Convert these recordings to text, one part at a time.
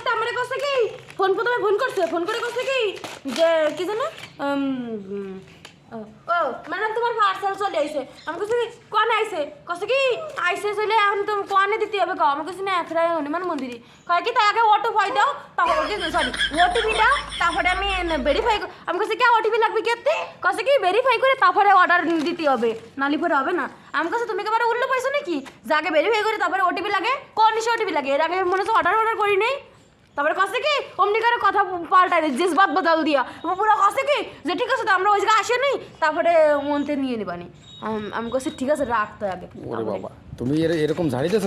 করতে আমারে কষ্ট কি? ফোন প্রথমে ফোন করছে, ফোন করে কষ্ট কি? যে, কি জানো? ও ম্যাডাম তোমার পার্সেল চলে আইছে। আমি কইছি কোন আইছে? কষ্ট কি, আইছে চলে, এখন তুমি কোনে দিতে হবে কও? আমি কইছি না ফ্রাই হনুমান মন্দিরে। কয় কি, তাই আগে ওটো ফাই দাও, তারপরে সরি ওটিপি দাও, তারপরে আমি ভেরিফাই আমি কইছি কি ওটিপি লাগবে কি এতে? কষ্ট কি ভেরিফাই করে তারপরে অর্ডার দিতে হবে। নালি পরে হবে না। আমি কাছে তুমি একেবারে উল্লো পাইছো নাকি? যে আগে ভেরিফাই করে তারপরে ওটিপি লাগে, কোন নিশে ওটিপি লাগে? এর আগে মনে হচ্ছে অর্ডার অর্ডার করি নেই। তারপরে কাছে কি? অমনি করে কথা পাল্টাই দেয় জেস বাদ বদল দিয়া। পুরো কাছে কি? যে ঠিক আছে তো আমরা ওই জায়গায় আসে নেই তারপরে মনতে নিয়ে নিবানি আম- আমি কাছে ঠিক আছে রাখতো আগে। ওরে বাবা তুমি এর- এরকম ঝাড়ি দিয়েছ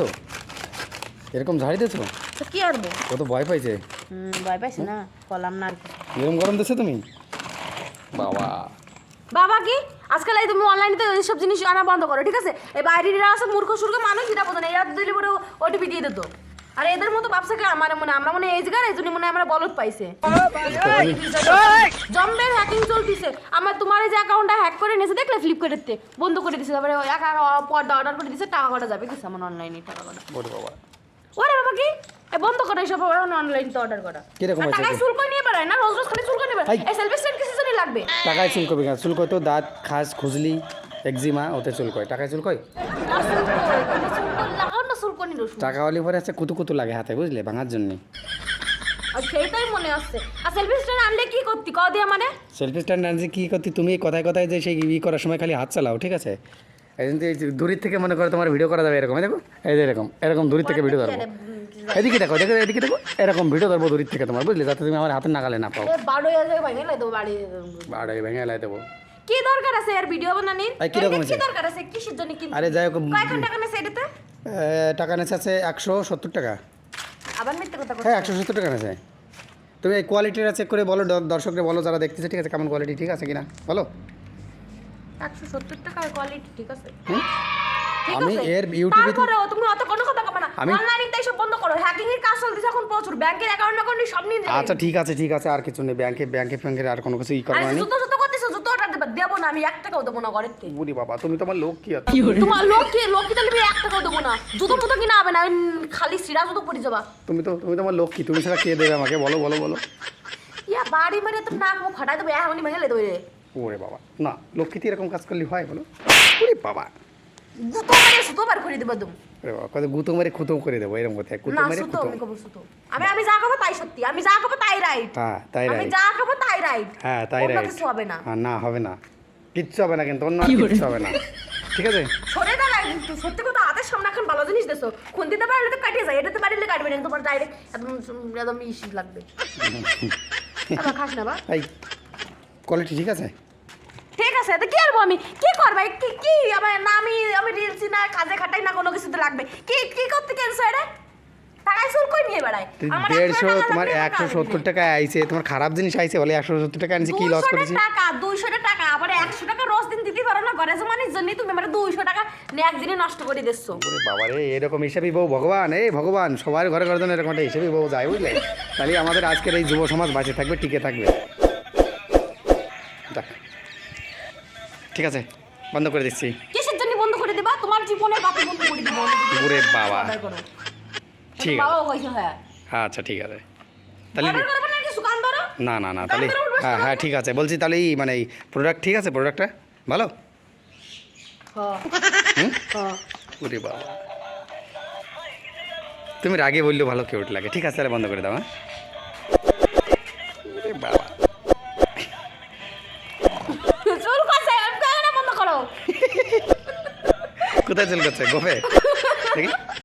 এরকম ঝাড়ি দিয়েছ তো কি আরবো ও তো ভয় পাইছে? হুম ভয় পাইছি না কলাম না এরকম গরম দিয়েছ তুমি? বাবা। বাবা কি? আজকাল এই তুমি অনলাইনে তো এইসব জিনিস আনা বন্ধ করো ঠিক আছে? এই বাইরের আছে মূর্খ সুর্খ মানুষ এটা বোঝে না এরা দিলে পরে ওটিপি দিয়ে দিত। আর এদের মতো ব্যবসাকে আমার মনে আমরা মনে এই জায়গায় এই জন্য মনে আমরা বলত পাইছে। জম্বের হ্যাকিং চলতিছে। আমার তোমার এই যে অ্যাকাউন্টটা হ্যাক করে নিয়েছে দেখলে ফ্লিপকার্টেতে বন্ধ করে দিছে তারপরে একা পর্দা অর্ডার করে দিছে টাকা কটা যাবে কিছু আমার অনলাইনে টাকা কটা? ওরে বাবা কি? এ বন্ধ করে এইসব অনলাইন তো অর্ডার করা। কীরকম আর হয়েছে টাকায় কি? করে নিয়ে বেড়ায় না? রোজ রোজ খালি চুল করে নিয়ে বেড়ায়। এই। সেলফি স্ট্যান্ড কিছু জন্য লাগবে? টাকায় কেন চুল কয় তো দাঁত খাস খুজলি একজিমা ওতে চুল কয়। টাকায় চুল কয় আর চুল করে, কিন্তু চুল করে লাগাও করে রসুন। টাকাওয়ালি পরে আছে কুতু কুতু লাগে হাতে বুঝলে ভাঙার জন্য। মনে আসছে। আর সেলফি স্ট্যান্ড আনলে কি করতি? ক দিয়ে মানে? সেলফি স্ট্যান্ড আনছি কী করতে? তুমি কথায় কথায় যে সেই ই করার সময় খালি হাত চালাও ঠিক আছে? এই জন্য দূরের থেকে মনে করো তোমার ভিডিও করা যাবে এরকম দেখো এই যে এরকম এরকম দূরের থেকে ভিডিও ধরবো। এদিকে দেখো দেখো এদিকে দেখো এরকম ভিডিও ধরবো দূরের থেকে তোমার বুঝলে? যাতে তুমি আমার হাতে নাগালে না পাও। ভাঙে লাই দেবো বাড়ি বাড়াই ভেঙে এলাই দেবো। কি দরকার আছে আর ভিডিও বানানির? কি দরকার আছে? কিসের জন্য কিনতে? আরে যাই হোক কয়খান টাকা নেছে এটাতে? এ, টাকা নেছে আছে একশো সত্তর টাকা। আবার মিথ্যে কথা হ্যাঁ একশো সত্তর টাকা নেছে তুমি এই কোয়ালিটিটা চেক করে বলো দর্শকরা বলো যারা দেখতেছে ঠিক আছে কেমন কোয়ালিটি ঠিক আছে কিনা? বলো। একশো সত্তর টাকার কোয়ালিটি ঠিক আছে? আমি এর ইউটিউবে তো- তুমি অত কোনো কথা কবে না। আমি- অনলাইনে তাই সব বন্ধ করো। হ্যাকিং এর কাজ চলতেছে এখন প্রচুর। ব্যাংকের অ্যাকাউন্ট অ্যাকাউন্ট সব নিয়ে আচ্ছা ঠিক আছে ঠিক আছে আর কিছু নেই। ব্যাংকে ব্যাংকে ফ্যাংকের আর কোনো কিছু ই করব আরে না জুতো জুতো করতেছো জুতো অর্ডার দেবো দেবো না আমি এক টাকাও দেবো না ঘরের থেকে। বুড়ি বাবা তুমি তোমার লোক কি আছে তোমার লোক কি লোক কি তাহলে আমি এক টাকাও দেবো না। জুতো মুতো কিনা হবে না আমি খালি সিরা জুতো পরে যাবা। তুমি তো তুমি তোমার লোক কি তুমি সেটা কে দেবে আমাকে? বলো বলো বলো। ইয়া বাড়ি মেরে তো নাক মুখ ফাটাই দেবো এখনই ভেঙে দেবো রে ওরে বাবা না লক্ষ্মীতে এরকম কাজ করলে হয় বলো। ওরে বাবা। জুতো মারে সুতো বার করে দেবো তুমি কত গুতো মেরে খুতো করে দেবো এরকম কথা। কুতো না খুতো। আমি আমি আমি যা খাব তাই সত্যি আমি যা খাব তাই রাইট হ্যাঁ তাই আমি যা খাব তাই রাইট হ্যাঁ তাই রাইট কিছু হবে না। হ্যাঁ না হবে না। কিচ্ছু হবে না কিন্তু অন্য কিচ্ছু হবে না। ঠিক আছে? সরে দাঁড়াই কিন্তু সত্যি কথা হাতের সামনে এখন ভালো জিনিস দেছো খুন দিতে পারলে তো কাটিয়ে যায় এটাতে পারলে কাটবে না তোমার ডাইরেক্ট একদম একদম ইসি লাগবে। আবার খাস না বা? এই কোয়ালিটি ঠিক আছে? ঠিক আছে তো কি করব আমি? কি করব? কি কি আমার না আমি আমি রিলসি না কাজে খাটাই না কোনো কিছুতে লাগবে। কি কি করতে কেনছো এটা টাকায় চুল কই নিয়ে বেড়াই আমার দেড়শো তোমার একশো সত্তর টাকা আইছে তোমার খারাপ জিনিস আইছে বলে একশো সত্তর টাকা আনছে কি লস 200 করেছি? টাকা দুইশো টাকা আবার একশো টাকা রোজ দিন দিতে পারো না ঘরে জমানির জন্য তুমি আমার দুইশো টাকা একদিনে নষ্ট করে দিচ্ছ। ওরে বাবা রে এরকম হিসেবে বউ ভগবান এই ভগবান সবার ঘরে ঘরে যেন এরকম একটা হিসেবে বউ যায় বুঝলে? তাহলে আমাদের আজকের এই যুব সমাজ বাঁচে থাকবে টিকে থাকবে। ঠিক আছে বন্ধ করে দিচ্ছি। জন্য দেবা বাকি বন্ধ করে দিবো। ওরে বাবা। ঠিক আছে। বাবা কইছে হ্যাঁ। আচ্ছা ঠিক আছে। তাহলে না না না তাহলে হ্যাঁ হ্যাঁ ঠিক আছে। বলছি তাহলে এই মানে এই প্রোডাক্ট ঠিক আছে প্রোডাক্টটা ভালো? হুম? ওরে বাবা। তুমি রাগে বললেও ভালো কেউ লাগে। ঠিক আছে তাহলে বন্ধ করে দাও হ্যাঁ। বাবা। কোথায় চল করছে গোপে